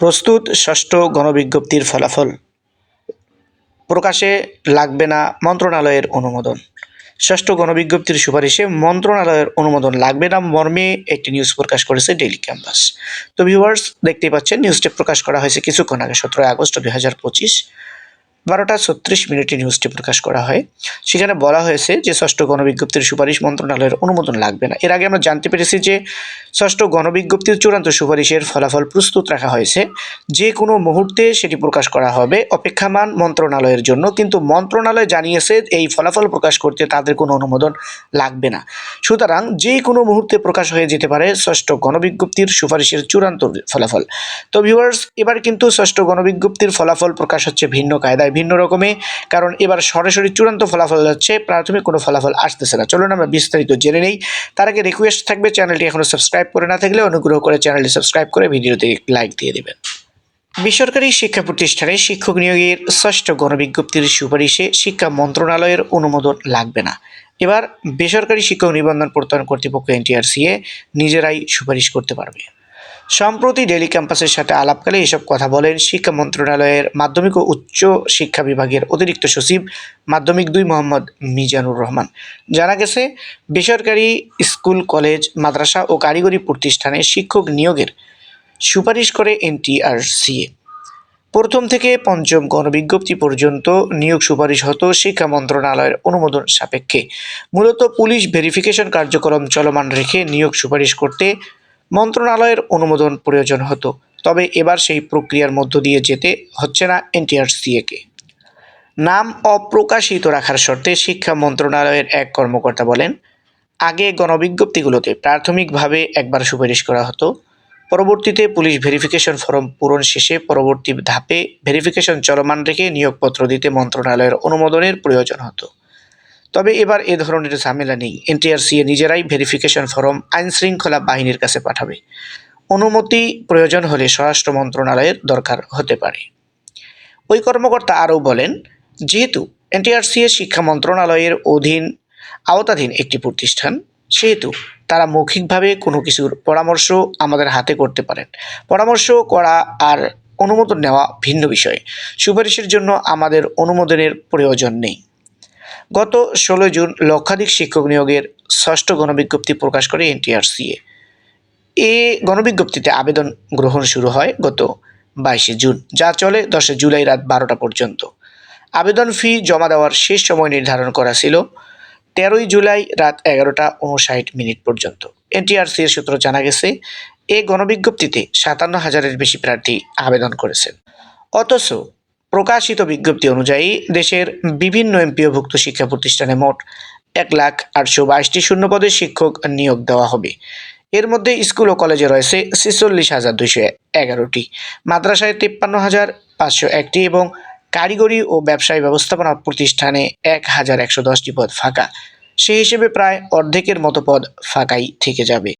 প্রস্তুত ষষ্ঠ গণবিজ্ঞপ্তির ফলাফল। প্রকাশে লাগবে না মন্ত্রণালয়ের অনুমোদন। ষষ্ঠ গণবিজ্ঞপ্তির সুপারিশে মন্ত্রণালয়ের অনুমোদন লাগবে না মর্মে একটি নিউজ প্রকাশ করেছে ডেইলি ক্যাম্পাস। তো ভিউয়ার্স দেখতে পাচ্ছেন, নিউজটি প্রকাশ করা হয়েছে কিছুক্ষণ আগে, সতেরোই আগস্ট, দুই হাজার পঁচিশ। বারোটা ছত্রিশ মিনিটে নিউজটি প্রকাশ করা হয়। সেখানে বলা হয়েছে যে, ষষ্ঠ গণবিজ্ঞপ্তির সুপারিশ মন্ত্রণালয়ের অনুমোদন লাগবে না। এর আগে আমরা জানতে পেরেছি যে, ষষ্ঠ গণবিজ্ঞপ্তির চূড়ান্ত সুপারিশের ফলাফল প্রস্তুত রাখা হয়েছে। যে কোনো মুহূর্তে সেটি প্রকাশ করা হবে অপেক্ষামান মন্ত্রণালয়ের জন্য, কিন্তু মন্ত্রণালয় জানিয়েছে এই ফলাফল প্রকাশ করতে তাদের কোনো অনুমোদন লাগবে না। সুতরাং যে কোনো মুহূর্তে প্রকাশ হয়ে যেতে পারে ষষ্ঠ গণবিজ্ঞপ্তির সুপারিশের চূড়ান্ত ফলাফল। তো ভিউয়ার্স এবার কিন্তু ষষ্ঠ গণবিজ্ঞপ্তির ফলাফল প্রকাশ হচ্ছে ভিন্ন কায়দায়, ভিন্ন রকমে, কারণ এবার সরাসরি চূড়ান্ত ফলাফল যাচ্ছে প্রাথমিক কোনো ফলাফল আসতেছে না। চলুন আমরা বিস্তারিত জেনে নেই। তার আগে রিকোয়েস্ট থাকবে, চ্যানেলটি এখনও সাবস্ক্রাইব করে না থাকলে অনুগ্রহ করে চ্যানেলটি সাবস্ক্রাইব করে ভিডিওতে লাইক দিয়ে দেবেন। বেসরকারি শিক্ষা প্রতিষ্ঠানে শিক্ষক নিয়োগের ষষ্ঠ গণবিজ্ঞপ্তির সুপারিশে শিক্ষা মন্ত্রণালয়ের অনুমোদন লাগবে না। এবার বেসরকারি শিক্ষক নিবন্ধন প্রত্যয়ন কর্তৃপক্ষ এনটিআরসিএ নিজেরাই সুপারিশ করতে পারবে। সম্প্রতি ডেলি ক্যাম্পাসের সাথে আলাপকালে এসব কথা বলেন শিক্ষা মন্ত্রণালয়ের মাধ্যমিক ও উচ্চ শিক্ষা বিভাগের অতিরিক্ত সচিব মাধ্যমিক দুই মোহাম্মদ মিজানুর রহমান। জানা গেছে, বেসরকারি স্কুল, কলেজ, মাদ্রাসা ও কারিগরি প্রতিষ্ঠানে শিক্ষক নিয়োগের সুপারিশ করে এনটিআরসিএ প্রথম থেকে পঞ্চম গণবিজ্ঞপ্তি পর্যন্ত নিয়োগ সুপারিশ হতো শিক্ষা মন্ত্রণালয়ের অনুমোদন সাপেক্ষে। মূলত পুলিশ ভেরিফিকেশন কার্যক্রম চলমান রেখে নিয়োগ সুপারিশ করতে মন্ত্রণালয়ের অনুমোদন প্রয়োজন হতো। তবে এবার সেই প্রক্রিয়ার মধ্য দিয়ে যেতে হচ্ছে না এনটিআরসিএকে নাম অপ্রকাশিত রাখার শর্তে শিক্ষা মন্ত্রণালয়ের এক কর্মকর্তা বলেন, আগে গণবিজ্ঞপ্তিগুলোতে প্রাথমিকভাবে একবার সুপারিশ করা হতো পরবর্তীতে পুলিশ ভেরিফিকেশন ফর্ম পূরণ শেষে পরবর্তী ধাপে ভেরিফিকেশন চলমান রেখে নিয়োগপত্র দিতে মন্ত্রণালয়ের অনুমোদনের প্রয়োজন হতো। তবে এবার এ ধরনের ঝামেলা নেই। এনটিআরসিএ নিজেরাই ভেরিফিকেশন ফর্ম আইন শৃঙ্খলা বাহিনীর কাছে পাঠাবে। অনুমতি প্রয়োজন হলে স্বরাষ্ট্র মন্ত্রণালয়ের দরকার হতে পারে। ওই কর্মকর্তা আরও বলেন, যেহেতু এনটিআরসিএ শিক্ষা মন্ত্রণালয়ের অধীন আওতাধীন একটি প্রতিষ্ঠান, সেহেতু তারা মৌখিকভাবে কোনো কিছুর পরামর্শ আমাদের হাতে করতে পারেন। পরামর্শ করা আর অনুমোদন নেওয়া ভিন্ন বিষয়। সুপারিশের জন্য আমাদের অনুমোদনের প্রয়োজন নেই। গত ষোলো জুন লক্ষাধিক শিক্ষক নিয়োগের ষষ্ঠ গণবিজ্ঞপ্তি প্রকাশ করে এনটিআরসিএ। এ গণবিজ্ঞপ্তিতে আবেদন গ্রহণ শুরু হয় গত বাইশে জুন, যা চলে দশে জুলাই রাত বারোটা পর্যন্ত। আবেদন ফি জমা দেওয়ার শেষ সময় নির্ধারণ করা ছিল তেরোই জুলাই রাত এগারোটা উনষাট মিনিট পর্যন্ত। এনটিআরসি এর সূত্র জানা গেছে, এ গণবিজ্ঞপ্তিতে সাতান্ন হাজারের বেশি প্রার্থী আবেদন করেছেন। অথচ প্রকাশিত বিজ্ঞপ্তি অনুযায়ী দেশের বিভিন্ন এমপিওভুক্ত শিক্ষা প্রতিষ্ঠানে মোট এক লাখ আটশো বাইশটি শূন্যপদে শিক্ষক নিয়োগ দেওয়া হবে। এর মধ্যে স্কুল ও কলেজে রয়েছে ছেচল্লিশ হাজার দুইশো এগারোটি, মাদ্রাসায় তিপ্পান্ন হাজার পাঁচশো একটি এবং কারিগরি ও ব্যবসায়ী ব্যবস্থাপনা প্রতিষ্ঠানে এক হাজার একশো দশটি পদ ফাঁকা। সেই হিসেবে প্রায় অর্ধেকের মতো পদ ফাঁকাই থেকে যাবে।